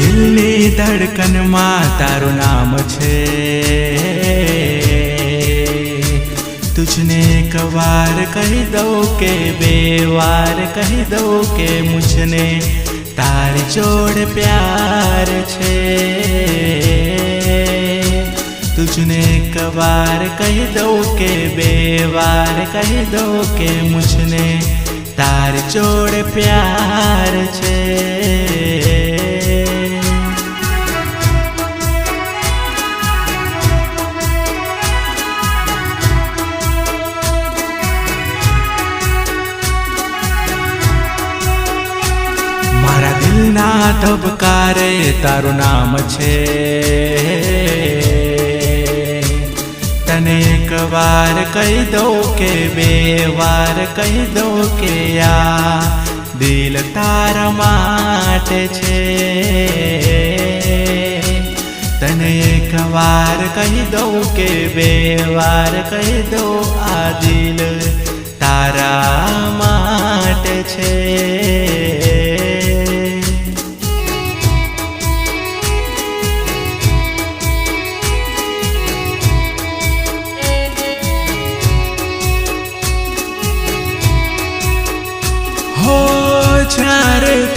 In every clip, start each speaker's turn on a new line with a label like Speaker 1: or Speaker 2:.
Speaker 1: દિલની ધડકનમાં તારું નામ છે. તુજને એક વાર કહી દઉં કે બે વાર કહી દઉં કે મુજને તારી જોડ પ્યાર છે. તુજને એક વાર કહી દઉં કે બે વાર કહી દઉં કે મુજને તારી જોડ પ્યાર છે. દિલના ધબકારે, તારું નામ છે. તને એક વાર કહી દઉં કે બે વાર કહી દઉં કે આ દિલ તારા માટે છે. તને એક વાર કહી દઉં કે બે વાર કહી દઉં, આ દિલ તારા માટે છે.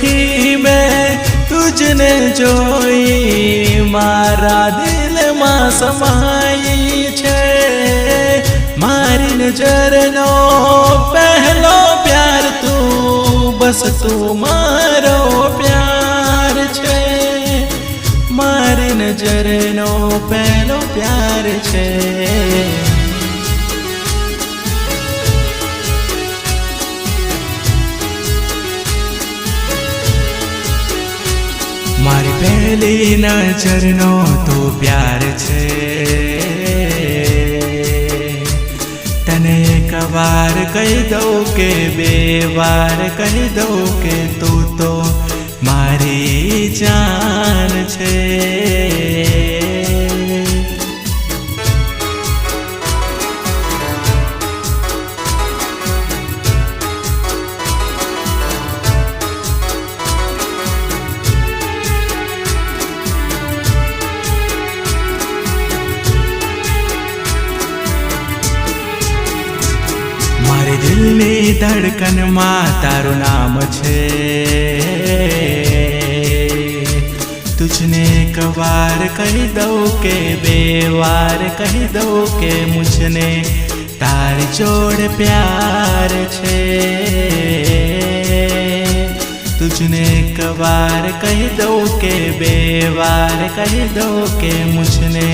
Speaker 1: જ્યારથી મેં તુજને જોઈ મારા દિલમાં સમાઈ છે મારી નજરનો પહેલો પ્યાર તું બસ તું મારો પ્યાર છે મારી નજરનો પહેલો પ્યાર છે મારી ચરનો તો પ્યાર છે. તને એક વાર કહી દઉં કે બે વાર કહી દઉં કે તું તો દિલની ધડકનમાં તારું નામ છે. તુજને એક વાર કહી દઉં કે બે વાર કહી દઉં કે મુજને તારી જોડ પ્યાર છે. તુજને એક વાર કહી દઉં કે બે વાર કહી દઉં કે મુજને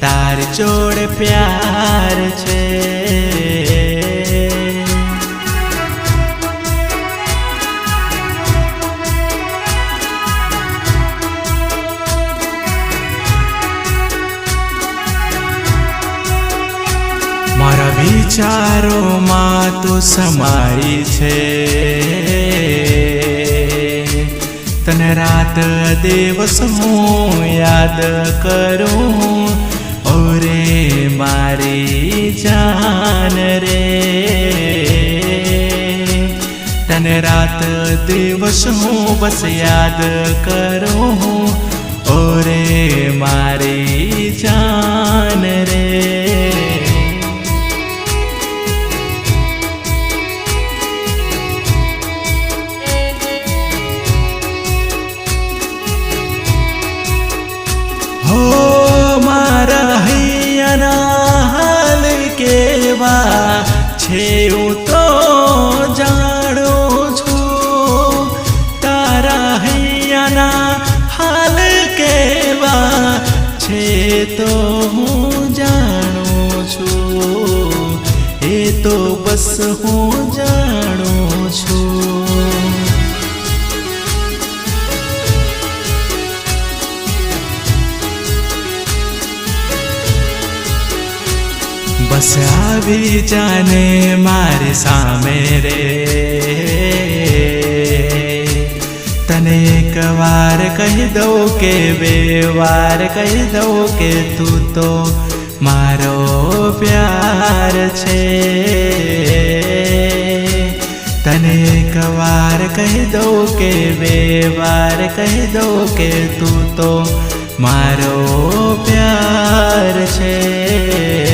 Speaker 1: તારી જોડ પ્યાર છે. વિચારોમાં તો સમાઈ છે. તને રાત દિવસ હું યાદ કરું. ઓરે મારી જાન રે. તને રાત દિવસ હું બસ યાદ કરું. ઓરે મારી છે તો જાણું છું. તારા હૈયાના હાલ કેવા છે તો હું જાણું છું. એ તો બસ હું બસ આવી જાને મારી સામે રે. તને એક વાર કહી દઉં કે બે વાર કહી દઉં કે તું તો મારો પ્યાર છે. તને એક વાર કહી દઉં કે બે વાર કહી દઉં કે તું તો મારો પ્યાર છે.